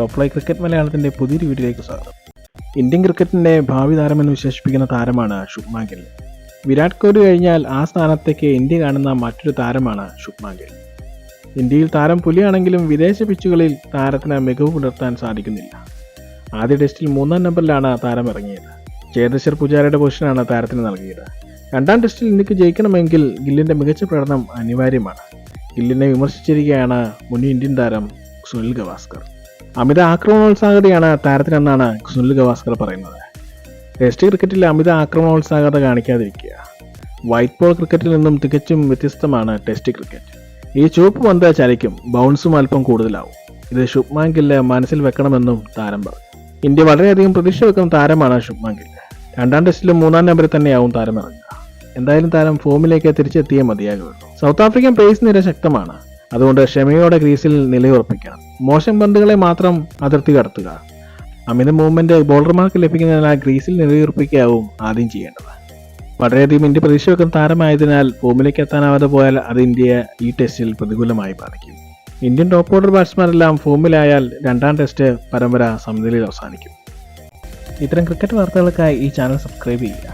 Top ലൈ cricket മലയാളത്തിന്റെ പുതിയൊരു വീഡിയോയിലേക്ക് സ്വാഗതം. ഇന്ത്യൻ ക്രിക്കറ്റിന്റെ ഭാവി താരമെന്ന് വിശേഷിപ്പിക്കുന്ന താരമാണ് ശുഭ്മാൻ ഗിൽ. വിരാട് കോഹ്ലി കഴിഞ്ഞാൽ ആ സ്ഥാനത്തേക്ക് ഇന്ത്യ കാണുന്ന മറ്റൊരു താരമാണ് ശുഭ്മാൻ ഗിൽ. ഇന്ത്യയിൽ താരം പുലിയാണെങ്കിലും വിദേശ പിച്ചുകളിൽ താരത്തിന് മികവ് പുലർത്താൻ സാധിക്കുന്നില്ല. ആദ്യ ടെസ്റ്റിൽ മൂന്നാം നമ്പറിലാണ് താരം ഇറങ്ങിയത്. ചേതേശ്വർ പൂജാരയുടെ പൊസിഷനാണ് താരത്തിന് നൽകിയത്. രണ്ടാം ടെസ്റ്റിൽ ഇന്ത്യയ്ക്ക് ജയിക്കണമെങ്കിൽ ഗില്ലിന്റെ മികച്ച പ്രകടനം അനിവാര്യമാണ്. ഗില്ലിനെ വിമർശിച്ചിരിക്കുകയാണ് മുൻ ഇന്ത്യൻ താരം സുനിൽ ഗവാസ്കർ. അമിത ആക്രമണോത്സാഹതയാണ് താരത്തിനെന്നാണ് സുനിൽ ഗവാസ്കർ പറയുന്നത്. ടെസ്റ്റ് ക്രിക്കറ്റിൽ അമിത ആക്രമണോത്സാഹത കാണിക്കാതിരിക്കുക. വൈറ്റ് ബോൾ ക്രിക്കറ്റിൽ നിന്നും തികച്ചും വ്യത്യസ്തമാണ് ടെസ്റ്റ് ക്രിക്കറ്റ്. ഈ ചുവപ്പ് പന്ത് ചലിക്കും ബൗൺസും അല്പം കൂടുതലാവും. ഇത് ശുഭ്മാൻ ഗില്ല് മനസ്സിൽ വെക്കണമെന്നും താരം പറഞ്ഞു. ഇന്ത്യ വളരെയധികം പ്രതീക്ഷ വെക്കുന്ന താരമാണ് ശുഭ്മാൻ ഗില്ല് രണ്ടാം ടെസ്റ്റിലും മൂന്നാം നമ്പറിൽ തന്നെയാവും താരം ഇറങ്ങുക. എന്തായാലും താരം ഫോമിലേക്ക് തിരിച്ചെത്തിയേ മതിയാകുള്ളൂ. സൗത്ത് ആഫ്രിക്കൻ പേസ് നിര ശക്തമാണ്. അതുകൊണ്ട് ക്ഷമയോടെ ക്രീസിൽ നിലയുറപ്പിക്കണം. മോശം പന്തുകളെ മാത്രം അതിർത്തി കടത്തുക. അമിത മൂവ്മെന്റ് ബോളർമാർക്ക് ലഭിക്കുന്നതിനാൽ ഗ്രീസിൽ നിലയുറപ്പിക്കാവും ആദ്യം ചെയ്യേണ്ടത്. വളരെയധികം ഇന്ത്യ പ്രതീക്ഷ താരമായതിനാൽ ഫോമിലേക്ക് എത്താനാവാതെ പോയാൽ അത് ഇന്ത്യയെ ഈ ടെസ്റ്റിൽ പ്രതികൂലമായി ബാധിക്കും. ഇന്ത്യൻ ടോപ്പ് ഓർഡർ ബാറ്റ്സ്മാരെല്ലാം ഫോമിലായാൽ രണ്ടാം ടെസ്റ്റ് പരമ്പര സമനിലയിൽ അവസാനിക്കും. ഇത്തരം ക്രിക്കറ്റ് വാർത്തകൾക്കായി ഈ ചാനൽ സബ്സ്ക്രൈബ് ചെയ്യുക.